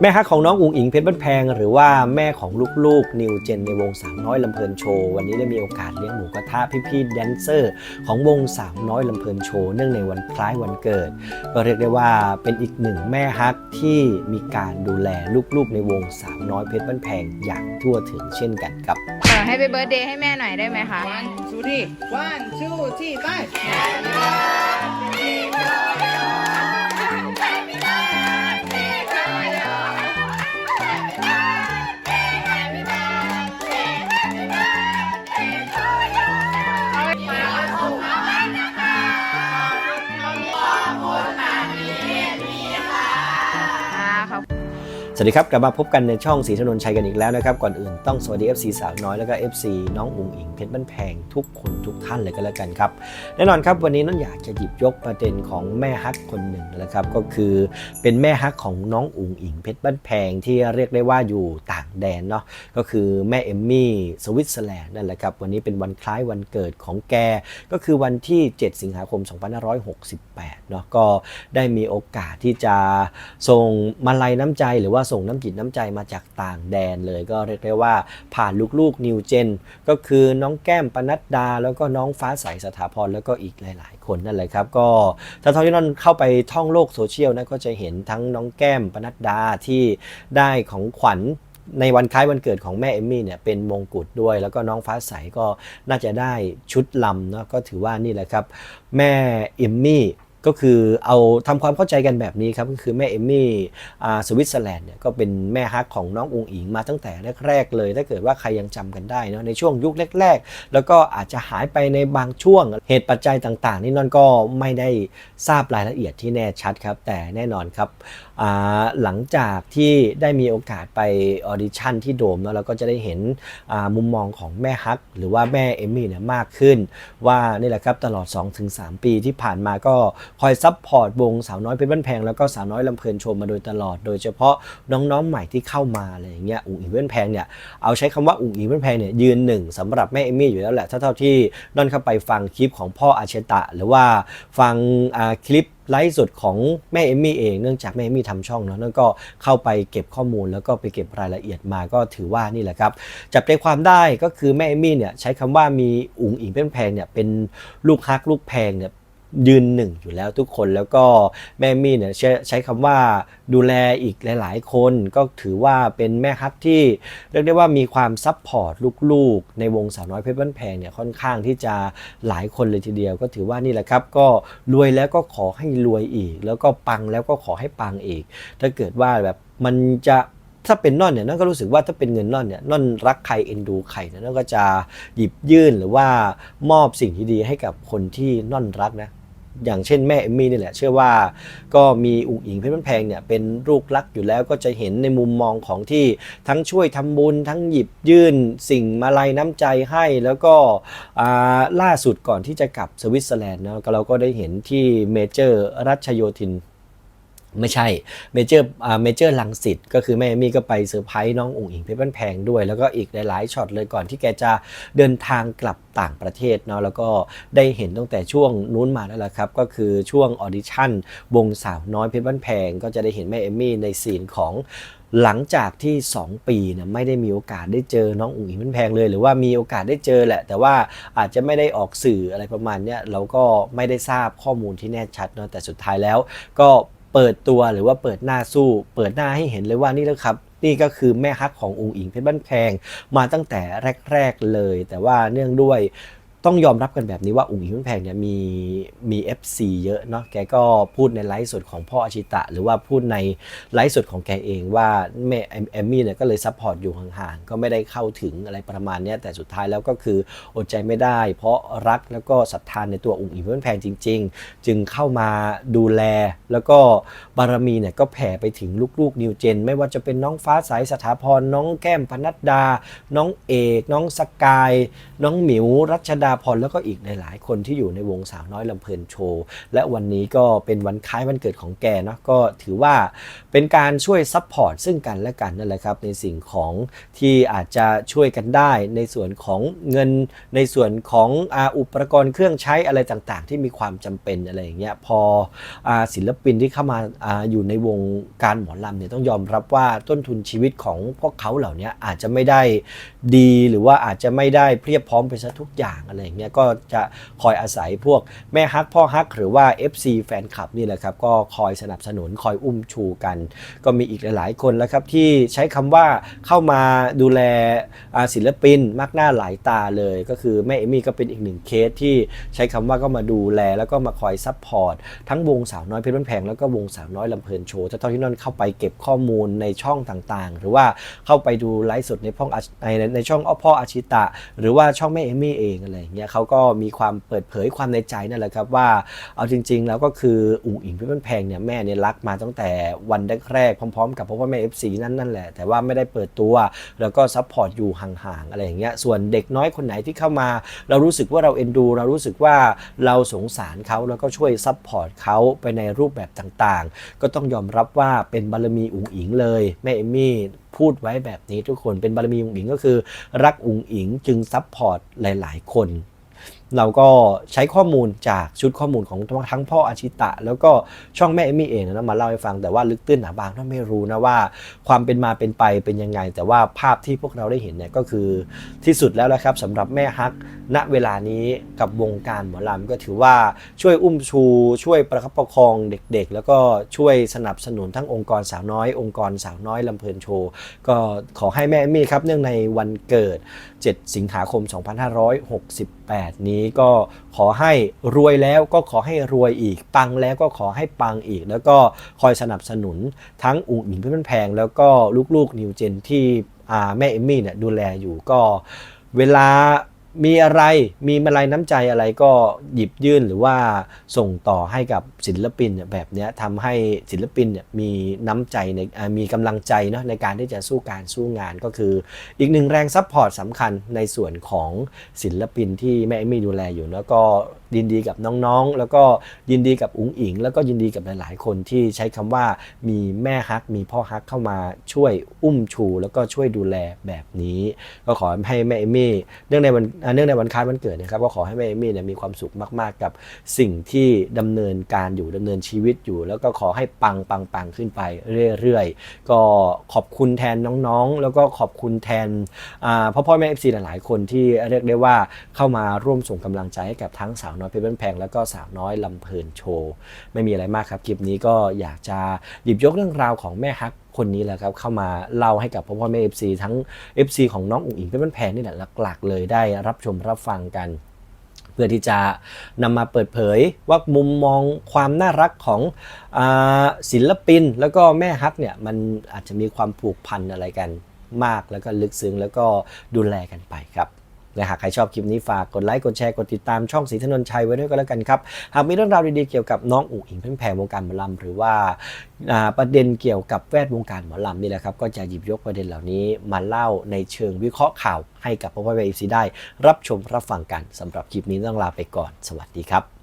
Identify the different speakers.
Speaker 1: แม่ฮักของน้องอุ๋งอิงเพชรบ้านแพง หรือว่าแม่ของลูกๆนิวเจนในวงสาวน้อยลำเพลินโชว์วันนี้ได้มีโอกาสเลี้ยงหมูกระทะพี่ๆแดนเซอร์ ของวงสาวน้อยลำเพลินโชว์เนื่องในวันคล้ายวันเกิด ก็เรียกได้ว่าเป็นอีกหนึ่งแม่ฮักที่มีการดูแลลูกๆในวงสาวน้อยเพชรบ้านแพงอย่างทั่วถึงเช่นกันครับ
Speaker 2: เออให้ไปเบิร์ดเดย์ให้แม่หน่อยได้ไหมคะ
Speaker 3: One, two, three. One, two, three, five.
Speaker 2: อ่
Speaker 1: สวัสดีครับ กลับมาพบกันในช่องสีถนนชัยกันอีกแล้วนะครับ ก่อนอื่นต้องสวัสดี FC สาวน้อยแล้วก็ FC น้องอุ๋งอิงเพชรบ้านแพงทุกคนทุกท่านเลยก็แล้วกันครับ แน่นอนครับวันนี้น้องอยากจะหยิบยกประเด็นของแม่ฮักคนหนึ่งนะครับก็คือเป็นแม่ฮักของน้องอุ๋งอิงเพชรบ้านแพงที่เรียกได้ว่าอยู่ต่างแดนเนาะก็คือแม่เอมมี่สวิตเซอร์แลนด์นั่นแหละครับวันนี้เป็นวันคล้ายวันเกิดของแกก็คือวันที่ 7 สิงหาคม 2568เนาะก็ได้มีโอกาสที่จะส่งมาลัยน้ำใจหรือว่าส่งน้ำจิตน้ำใจมาจากต่างแดนเลยก็เรียกได้ว่าผ่านลูกๆนิวเจนก็คือน้องแก้มปนัดดา แล้วก็น้องฟ้าใสสถาพรแล้วก็อีกหลาย ๆ คนนั่นแหละครับ ก็ถ้าท่านที่นนเข้าไปท่องโลกโซเชียลนะก็จะเห็นทั้งน้องแก้มปนัดดาที่ได้ของขวัญในวันคล้ายวันเกิดของแม่เอมมี่เนี่ยเป็นมงกุฎด้วย แล้วก็น้องฟ้าใสก็น่าจะได้ชุดลำเนาะก็ถือว่านี่แหละครับ แม่เอมมี่ ก็คือเอาทำความเข้าใจกันแบบนี้ครับก็คือแม่เอมมี่สวิตเซอร์แลนด์เนี่ยก็เป็นแม่ฮักของน้ององอิงมาตั้งแต่แรกๆเลย ถ้าเกิดว่าใครยังจำกันได้เนาะในช่วงยุคแรก ๆ แล้วก็อาจจะหายไปในบางช่วงเหตุปัจจัยต่างๆ นี่นอนก็ไม่ได้ทราบรายละเอียดที่แน่ชัดครับ แต่แน่นอนครับหลังจากที่ได้มีโอกาสไปออดิชั่นที่โดมแล้วเราก็จะได้เห็นมุมมองของแม่ฮัก หรือว่าแม่เอมมี่เนี่ยมากขึ้น ว่านี่แหละครับตลอด 2-3 ปีที่ผ่านมาก็ คอยซับพอร์ตวงสาวน้อยเพชรบ้านแพงแล้วก็สาวน้อยลำเพลินโชว์มาโดยตลอด โดยเฉพาะน้องๆใหม่ที่เข้ามาอะไรอย่างเงี้ยอุ๋งอิงเพชรบ้านแพงเนี่ยเอาใช้คำว่าอุ๋งอิงเพชรบ้านแพงเนี่ยยืนหนึ่งสำหรับแม่เอมมี่อยู่แล้วแหละถ้าเท่าที่นอนเข้าไปฟังคลิปของพ่ออาเชตะ หรือว่าฟังคลิปไลฟ์สดของแม่เอมมี่เองเนื่องจากแม่เอมมี่ทำช่องเนาะนั่นก็เข้าไปเก็บข้อมูลแล้วก็ไปเก็บรายละเอียดมาก็ถือว่านี่แหละครับจับใจความได้ก็คือแม่เอมมี่เนี่ยใช้คำว่ามีอุ๋งอิงเป็นแพงเนี่ยเป็นลูกฮักลูกแพงเนี่ย ยืนหนึ่งอยู่แล้วทุกคนแล้วก็แม่มี่เนี่ยใช้ใช้คำว่าดูแลอีกหลาย ๆ คนก็ถือว่าเป็นแม่ฮักที่เรียกได้ว่ามีความซัพพอร์ตลูกๆ ในวงสาวน้อยเพชรบ้านแพงเนี่ยค่อนข้างที่จะหลายคนเลยทีเดียว ก็ถือว่านี่แหละครับก็รวยแล้วก็ขอให้รวยอีก แล้วก็ปังแล้วก็ขอให้ปังอีก ถ้าเกิดว่าแบบมันจะถ้าเป็นน่อนเนี่ยน่อนก็รู้สึกว่าถ้าเป็นเงินน่อนเนี่ยน่อนรักใครเอ็นดูใครเนี่ยน่อนก็จะหยิบยื่นหรือว่ามอบสิ่งที่ดีให้กับคนที่น่อนรักนะ อย่างเช่นแม่เอมมี่นี่แหละเชื่อว่าก็มีอุ๋งอิงเพชรบ้านแพงเนี่ยเป็นลูกรักอยู่แล้วก็จะเห็นในมุมมองของที่ทั้งช่วยทำบุญทั้งหยิบยื่นสิ่งมาลัยน้ำใจให้แล้วก็ล่าสุดก่อนที่จะกลับสวิตเซอร์แลนด์นะเราก็ได้เห็นที่เมเจอร์รัชโยธิน ไม่ใช่เมเจอร์อ่าเมเจอร์ลังสิตก็คือแม่เอมมี่ก็ไปเซอร์ไพรส์น้องอุ๋งอิงเพชรบ้านแพงด้วย แล้วก็อีกหลายๆช็อตเลยก่อนที่แกจะเดินทางกลับต่างประเทศเนาะแล้วก็ได้เห็นตั้งแต่ช่วงนู้นมาแล้วละครับ ก็คือช่วงออดิชั่น วงสาวน้อยเพชรบ้านแพง ก็จะได้เห็นแม่เอมมี่ในซีนของหลังจากที่ 2 ปีเนี่ยไม่ได้มีโอกาสได้เจอน้องอุ๋งอิงเพชรแพงเลย หรือว่ามีโอกาสได้เจอแหละ แต่ว่าอาจจะไม่ได้ออกสื่ออะไรประมาณเนี้ยเราก็ไม่ได้ทราบข้อมูลที่แน่ชัดเนาะแต่สุดท้ายแล้วก็ เปิดตัวหรือว่าเปิดหน้าสู้ เปิดหน้าให้เห็นเลยว่านี่แล้วครับ นี่ก็คือแม่ฮักขององค์อิงเพชรบ้านแพงมาตั้งแต่แรก ๆเลย แต่ว่าเนื่องด้วย ต้องยอมรับกันแบบนี้ว่าอุ๋งอิงเพชรบ้านแพงเนี่ยมีมี FC เยอะเนาะแกก็พูดในไลฟ์สดของพ่ออาชิตะ หรือว่าพูดในไลฟ์สดของแกเองว่าแม่แอมมี่เนี่ยก็เลยซัพพอร์ตอยู่ห่างๆ ก็ไม่ได้เข้าถึงอะไรประมาณนี้แต่สุดท้ายแล้วก็คืออดใจไม่ได้ เพราะรักแล้วก็ศรัทธานในตัวอุ๋งอิงเพชรบ้านแพงจริง ๆ จึงเข้ามาดูแลแล้วก็บารมีเนี่ยก็แผ่ไปถึงลูกๆนิวเจน ไม่ว่าจะเป็นน้องฟ้าใสสถาพรน้องแก้มพนัดดา น้องเอก น้องสกาย น้องหมิวรัชดาาพรแล้วก็อีกหลายๆคนที่อยู่ในวงสาวน้อยลำเพลินโชว์ และวันนี้ก็เป็นวันคล้ายวันเกิดของแกเนาะก็ถือว่าเป็นการช่วยซัพพอร์ตซึ่งกันและกันนั่นแหละครับในสิ่งของที่อาจจะช่วยกันได้ในส่วนของเงินในส่วนของอุปกรณ์เครื่องใช้อะไรต่างๆ ที่มีความจำเป็นอะไรอย่างเงี้ยพออศิลปินที่เข้ามาอาอยู่ในวงการหมอลำเนี่ยต้องยอมรับว่าต้นทุนชีวิตของพวกเขาเหล่านี้อาจจะไม่ได้ดีหรือว่าอาจจะไม่ได้เพียบพร้อมไปซะทุกอย่างอะไรอย่างเงี้ยก็จะคอยอาศัยพวกแม่ฮักพ่อฮัก หรือว่า FC แฟนคลับนี่แหละครับก็คอยสนับสนุนคอยอุ้มชูกัน ก็มีอีกหลาย ๆ คนแล้วครับที่ใช้คำว่าเข้ามาดูแลศิลปินมากหน้าหลายตาเลย ก็คือแม่เอมี่ก็เป็นอีกหนึ่งเคสที่ใช้คำว่าก็มาดูแลแล้วก็มาคอยซัพพอร์ตทั้งวงสาวน้อยเพชรบ้านแพงแล้วก็วงสาวน้อยลำเพลินโชว์ถ้าตอนที่นั่นเข้าไปเก็บข้อมูลในช่องต่างๆ หรือว่าเข้าไปดูไลฟ์สดในพ่องในในในช่องอ้อพ่ออาชิตะ หรือว่าช่องแม่เอมี่เองอะไรอย่างเงี้ยเขาก็มีความเปิดเผยความในใจนั่นแหละครับว่าเอาจริง ๆ แล้วก็คืออุ๋งอิงพชรบ้านแพงเนี่ยแม่เนี่ยรักมาตั้งแต่วันแรกๆพร้อมๆ กับเพราะว่าแม่ FC นั่นนั่นแหละ แต่ว่าไม่ได้เปิดตัว แล้วก็ซัพพอร์ตอยู่ห่างๆอะไรอย่างเงี้ยส่วนเด็กน้อยคนไหนที่เข้ามา เรารู้สึกว่าเราเอ็นดู เรารู้สึกว่าเราสงสารเขาแล้วก็ช่วยซัพพอร์ตเขาไปในรูปแบบต่างๆ ก็ต้องยอมรับว่าเป็นบารมีอุ๋งอิงเลยแม่เอมี่ พูดไว้แบบนี้ทุกคนเป็นบารมีอุ๋งอิงก็คือ รักอุ๋งอิงจึงซัพพอร์ตหลาย ๆ คน เราก็ใช้ข้อมูลจากชุดข้อมูลของทั้งพ่ออาชิตะ แล้วก็ช่องแม่เอมี่เองนะมาเล่าให้ฟังแต่ว่าลึกตื้นหนาบางท่านไม่รู้นะว่า ความเป็นมาเป็นไปเป็นยังไง แต่ว่าภาพที่พวกเราได้เห็นเนี่ยก็คือที่สุดแล้วละครับสำหรับแม่ฮักณเวลานี้กับวงการหมอลำก็ถือว่าช่วยอุ้มชู ช่วยประคับประคองเด็กๆ แล้วก็ช่วยสนับสนุนทั้งองค์กรสาวน้อย องค์กรสาวน้อยลำเพลินโชว์ก็ขอให้แม่เอมี่ครับเนื่องในวันเกิด 7 สิงหาคม 2568นี้ก็ขอให้รวยแล้วก็ขอให้รวยอีก ปังแล้วก็ขอให้ปังอีก แล้วก็คอยสนับสนุนทั้งอุ๋งอิงเพื่อนแพง แล้วก็ลูกๆนิวเจนที่แม่เอมมี่เนี่ยดูแลอยู่ก็เวลา มีอะไรมีมาลัยน้ำใจอะไรก็หยิบยื่นหรือว่าส่งต่อให้กับศิลปินแบบนี้ทำให้ศิลปินมีน้ำใจในมีกำลังใจเนาะในการที่จะสู้การสู้งานก็คือ อีกหนึ่งแรงซัพพอร์ตสำคัญในส่วนของศิลปินที่แม่เอมี่ดูแลอยู่แล้วก็ยินดีกับน้องๆ แล้วก็ยินดีกับอุ๋งอิง แล้วก็ยินดีกับหลายๆ คนที่ใช้คำว่ามีแม่ฮัก มีพ่อฮักเข้ามาช่วยอุ้มชู แล้วก็ช่วยดูแลแบบนี้ ก็ขอให้แม่เอมี่เนื่องในวันเนื่องในวันคล้ายวันเกิดนะครับก็ขอให้แม่เอมี่เนี่ยมีความสุขมากๆ กับสิ่งที่ดำเนินการอยู่ดำเนินชีวิตอยู่ แล้วก็ขอให้ปังปังปังขึ้นไปเรื่อยๆ ก็ขอบคุณแทนน้องๆ แล้วก็ขอบคุณแทนอ่าพ่อพ่อแม่เอฟซีหลายๆ คนที่เรียกได้ว่าเข้ามาร่วมส่งกำลังใจให้กับทั้งสาวน้อยเพชรบ้านแพงแล้วก็สาวน้อยลำเพลินโชว์ ไม่มีอะไรมากครับคลิปนี้ก็อยากจะหยิบยกเรื่องราวของแม่ฮักคนนี้แหละครับเข้ามาเล่าให้กับพ่อพ่อแม่เอฟซีทั้ง FC ของน้องอุ๋งอิงเพชรบ้านแพงนี่แหละหลักๆเลยได้รับชมรับฟังกัน เพื่อที่จะนำมาเปิดเผยว่ามุมมองความน่ารักของอศิลปิน แล้วก็แม่ฮักเนี่ยมันอาจจะมีความผูกพันอะไรกันมากแล้วก็ลึกซึ้งแล้วก็ดูแลกันไปครับ และหากใครชอบคลิปนี้ฝากกดไลค์กดแชร์กดติดตามช่องสีถนนชัยไว้ด้วยก็แล้วกันครับ หากมีเรื่องราวดีๆเกี่ยวกับน้องอุ๋งอิงเพื่อนแพงวงการหมอลำหรือว่าประเด็นเกี่ยวกับแวดวงการหมอลำนี่แหละครับก็จะหยิบยกประเด็นเหล่านี้มาเล่าในเชิงวิเคราะห์ข่าวให้กับพ่อพ่อเอฟซีได้ รับชมรับฟังกันสำหรับคลิปนี้ต้องลาไปก่อน สวัสดีครับ